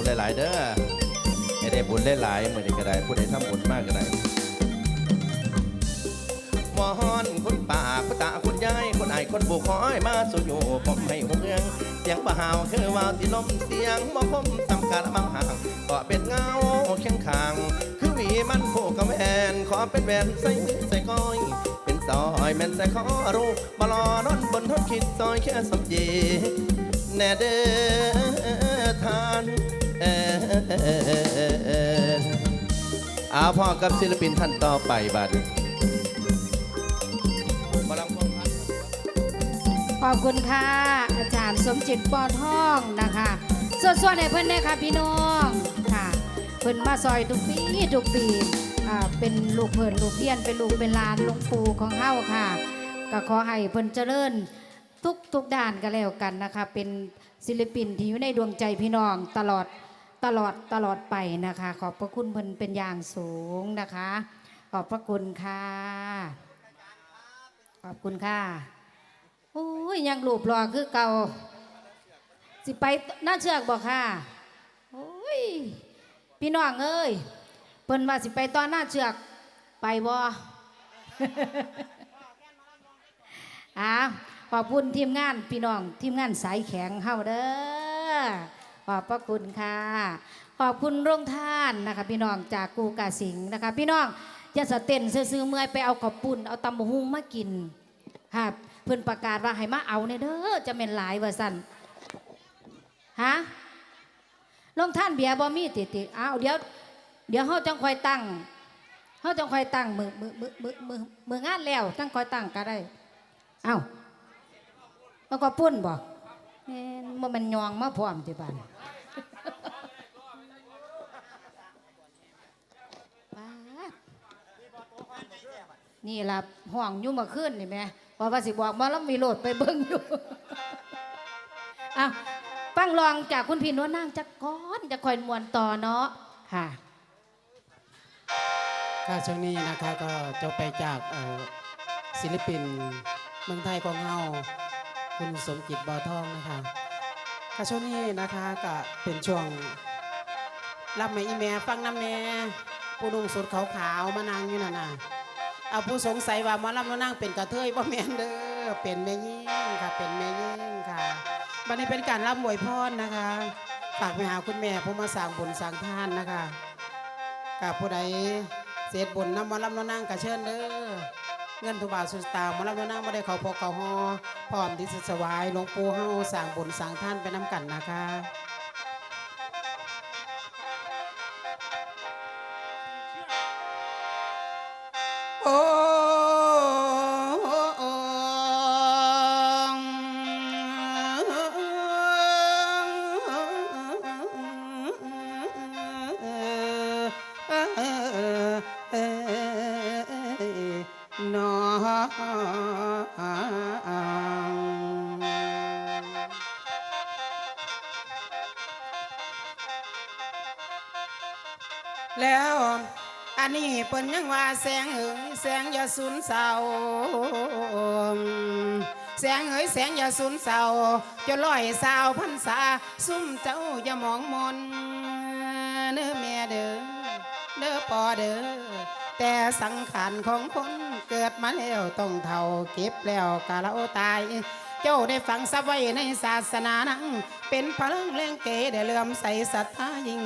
ขหลายๆเด้อให้ได้บุญหลายๆมื้อนี้ก็ได้ผู้ใดทำบุญมากก็ได้วอนคุณป่าคุณตาคุณยายคุณไอายคนบุคอยมาสู่อยู่ผมให้หูเมืองเสียงบ่หาวคือว่าวที่ลมเสียงบ่คมสำคัญบางห่างก็เป็นเงาเคียงข้างคือวีมันผูกกับแหวนขอเป็นแหวนใส่มือใส่ก้อยเป็นซอยแม่นใส่ขอรูมารอนอนบนทนคิดซอยแค่สำจีแน่เด้อทาน เออเอาพ่อกับศิลปินท่านต่อไปบัดขอบคุณค่ะ อาจารย์สมจิตปอทองนะคะส่วนๆให้เพื่อนได้ค่ะพี่น้องค่ะ เพิ่นมาซอยทุกปีทุกปีอ่าเป็นลูกเพิ่นลูกเพี้ยนเป็นลูกเป็นลานลวงปูของเฮาค่ะ ก็ขอให้เพิ่นเจริญทุกทุกด้านก็แล้วกันนะคะ เป็นศิลปินที่อยู่ในดวงใจพี่น้องตลอด ตลอดตลอดไปนะคะ ขอบพระคุณเพิ่นเป็นอย่างสูงนะคะ ขอบพระคุณค่ะ ขอบคุณค่ะโอ้ยยังหลูบรอคือเก่าสิไปน่าเชือกบอกค่ะโอ้ยพี่น้องเอ้ยเปิ้นว่าสิไปตอนหน้าเชือกไปบ่อ่าขอบคุณทีมงานพี่น้องทีมงานสายแข็งเฮาเด้อ ขอบพระคุณค่ะ ขอบคุณโรงท่านนะคะ พี่น้องจากกูกาสิงนะคะ พี่น้องอย่าสะเต้นซื้อเมื่อยไปเอาขอบปุ่นเอาตำบะฮุงมากินครับเพิ่อนประกาศว่าให้มาเอาเนี่ยเด้อจะเป็นหลายเว่าสั่นฮะลงท่านเบียร์บ่มีติติเอาเดี๋ยว เดี๋ยวเฮาจังคอยตั้งเฮาจังคอยตั้งมือมือมือมือมือมืองานแล้วจังคอยตั้งก็ได้ เอ้าแล้วก็ปุ้นบ่แม่นบ่แมันยองมาพร้อมติบานป๊าด นี่ล่ะห่วงยุ่มาขึ้นนี่แหม่ว่าว่าสิบอกมาแล้วมีโหลดไปเบิ่งอยู่อะฟังลองจากคุณพี่นวลนางจักก้อนจะคอยมวนต่อเนาะค่ะก็ช่วงนี้นะคะก็จบไปจากศิลปินเมืองไทยของเฮาคุณสมจิตบอทองนะคะก็ช่วงนี้นะคะก็เป็นช่วงรับแม่อีแม่ฟังน้ำแม่ผู้นุ่งสุดขาวๆมานั่งอยู่นั่นน่ะ เอาผู้สงสัยว่าหมอลำมานั่งเป็นกระเทยบ่แม่นเด้อเป็นแม่ยิ่งค่ะ เป็นแม่ยิ่งค่ะบัดนี้เป็นการรับมวยพรนะคะฝากไปหาคุณแม่ผู้มาสร้างบุญสร้างทานนะคะกับผู้ใดเศษบุญน้ำมาลำน้นางกระเชิญเด้อเงินทุบาทสุดตามมาลำน้นางมาได้เขาพกเขาหอพร้อมที่จะสวายหลวงปู่เฮาสร้างบุญสร้างท่านไปน้ำกันนะคะ โอ้น้องแล้ว อันนี้เปิ้นยังว่าแสงเอ๋ยแสงอย่าสูญเศร้าแสงเอ๋ยแสงอย่าสูญเศร้าจะลอยสาวพันษาซุ่มเจ้าอย่ามองมนเด้อแม่เด้อเด้อปอเด้อแต่สังขารของคนเกิดมาแล้วต้องเท่าเก็บแล้วกะเราตาย เจ้าได้ฟังซับไว้ในศาสนานังเป็นพลังแรงเกได้เลื่อมใสศรัทธายิ่ง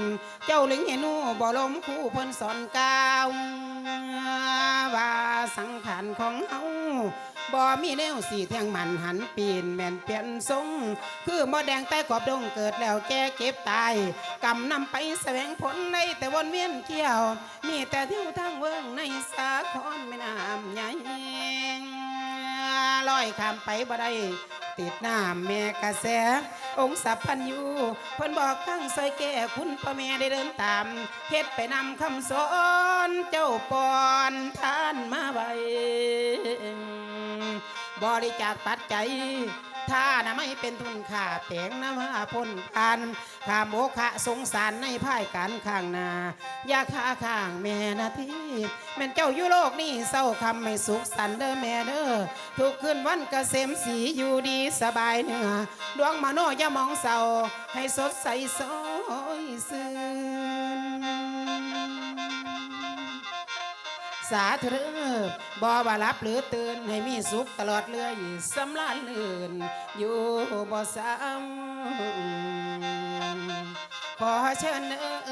เจ้าลิงเห็นูบ่ลมคู่เพิ่นสอนกล่าวว่าสังขารของเฮาบ่มีแนวสีเทียงมันหันปีนแม่นเปลี่ยนทรง คือมอแดงใต้กอบดงเกิดแล้วแก่เก็บตายกำนำไปแสวงผลในแต่วนเวียนเกี่ยว มีแต่เที่ยวทางเวิงในสาครไม่น้ำใหญ่ ลอยข้ามไปบ่ได้ติดน้ำแม่กระแส องค์สัพพันยูเพิ่นบอกทั้งซอยแก่คุณพ่อแม่ได้เดินตามเฮ็ดไปนำคำสอนเจ้าปอนท่านมาไว้บริจาคปัจจัย ถ้านะไม่เป็นทุนค่าแปลงนะมาพ้นผ่านข้าโมขะสงสารในภายการข้างนาอย่าค้าข้างแม่นาทีแม่นเจ้าอยู่โลกนี้เศร้าคำไม่สุขสันเด้อแม่เด้อทุกคืนวันกเกษมสีอยู่ดีสบายเนื้อดวงมโนอย่ามองเศร้าให้สดใสสอยซื่น สาธุเด้อบอบารับหรือตื่นให้มีสุขตลอดเรื่อยสำลานลื่นอยู่บ่ซ้ำขอเชิญเด้อ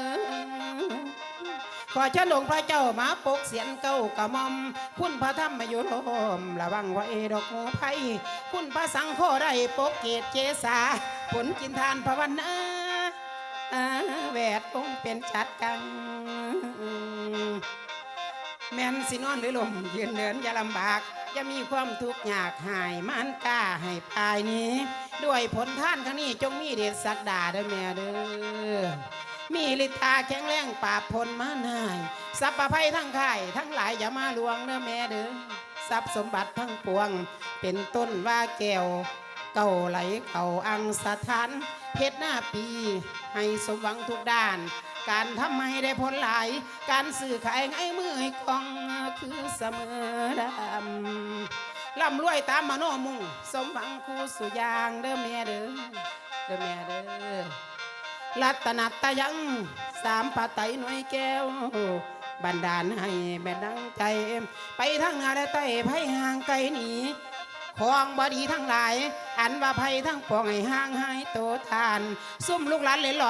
ขอเชิญหลวงพระเจ้ามาปกเสียนเก้ากระมอม คุณพระธรรมอยู่โรมระวังไว้ดอกหมูไผ่คุณพระสังโฆได้ปกเกตเจสาผลกินทานภาวนาอ่าแวดองเป็นจัดกัง แม่นสินอนหรือลมยืนเดินอย่าลำบากอย่ามีความทุกข์ยากหายมันกล้าให้ปลายนี้ ด้วยผลท่านครั้งนี้จงมีเดชสักดาเด้อแม่เด้อมีฤทธาแข็งแรงปราบพลมานายสัพพะภัยทั้งข่ายทั้งหลายอย่ามาลวงเด้อแม่เด้อทรัพย์สมบัติทั้งปวง เป็นต้นว่าแก้วเก่าไหลเก่าอังสถานเพชรหน้าปี ให้สมหวังทุกด้าน การทำให้ได้ผลหลาย การสื่อขายไงมือให้กองคือเสมอดำร่ำรวยตามมโนมุ่งสมหวังคู่สุยางเด้อแม่เด้อเด้อแม่เด้อรัตนัตยังสามปะไตหน่วยแก้วบันดาลให้แม่ดังใจ ไปทางนาและใต้ไพ่ห่างไกลหนีของบอดีทั้งหลาย อันว่าภัยทั้งปวงให้ห่างหายโตทาน ซุ่มลูกหลานเลยหล่อ